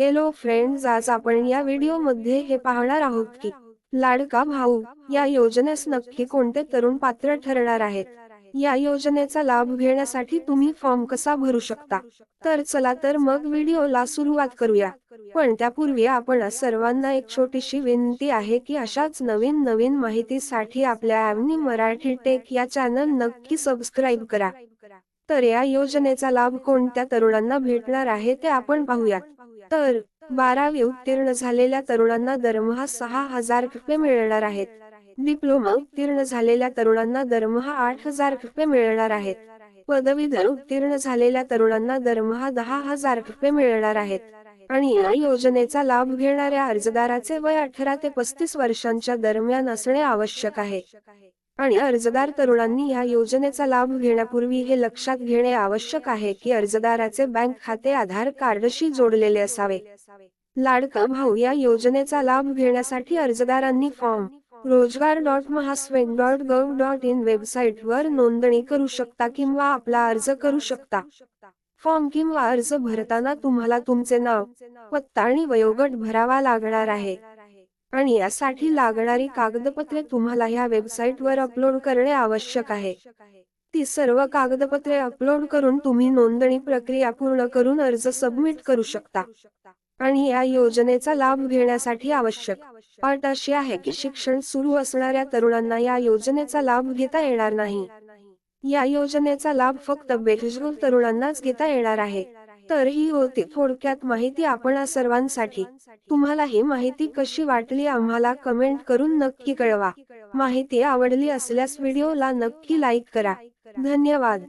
Hello friends आज आपण या व्हिडिओमध्ये हे पाहणार आहोत की लाडका भाऊ या योजनेस नक्की कोणते तरुण पात्र ठरणार आहेत? या योजनेचा लाभ घेण्यासाठी तुम्ही फॉर्म कसा भरू शकता? तर चला तर मग व्हिडिओला सुरुवात करूया. पण त्यापूर्वी आपण सर्वांना एक छोटीशी विनंती आहे की अशाच नवीन नवीन माहितीसाठी आपल्या ॲवनी मराठी टेक या चॅनल नक्की सबस्क्राईब करा. तर या योजनेचा लाभ कोणत्या तरुणांना भेटणार आहे ते आपण पाहूयात. तर बारावी उत्तीर्ण झालेल्या तरुणांना दरमहा सहा हजार रुपये मिळणार आहेत. डिप्लोमा उत्तीर्ण झालेल्या तरुणांना दरमहा आठ हजार रुपये मिळणार आहेत. पदवीधर उत्तीर्ण झालेल्या तरुणांना दरमहा दहा हजार रुपये मिळणार आहेत. आणि या योजनेचा लाभ घेणाऱ्या अर्जदाराचे वय अठरा ते पस्तीस वर्षांच्या दरम्यान असणे आवश्यक आहे. आणि अर्जदार तरुणांनी या योजनेचा लाभ घेण्यापूर्वी हे लक्षात घेणे आवश्यक आहे की अर्जदाराचे बँक खाते आधार कार्डशी जोडलेले असावे. लाडका भाऊ या योजनेचा लाभ घेण्यासाठी अर्जदारांनी फॉर्म रोजगार dot महास्वेन dot gov dot in website वर नोंदणी करू शकता किंवा आपला अर्ज करू शकता. फॉर्म किंवा अर्ज भरताना तुम्हाला तुमचे नाव पत्ता आणि वयोगट भरावा लागणार आहे. आणि यासाठी लागणारी कागदपत्रे तुम्हाला ह्या वेबसाईटवर अपलोड करणे आवश्यक आहे. ती सर्व कागदपत्रे अपलोड करून तुम्ही नोंदणी प्रक्रिया पूर्ण करून अर्ज सबमिट करू शकता. आणि या योजनेचा लाभ घेण्यासाठी आवश्यक अट अशी आहे की शिक्षण सुरू असणाऱ्या तरुणांना या योजनेचा लाभ घेता येणार नाही. या योजनेचा लाभ फक्त बेरोजगार तरुणांनाच घेता येणार आहे. तर ही होती. थोडक्यात माहिती आपण सर्वांसाठी. तुम्हाला ही माहिती कशी वाटली आम्हाला कमेंट करून नक्की कळवा. माहिती आवडली असल्यास व्हिडिओला नक्की लाईक करा. धन्यवाद.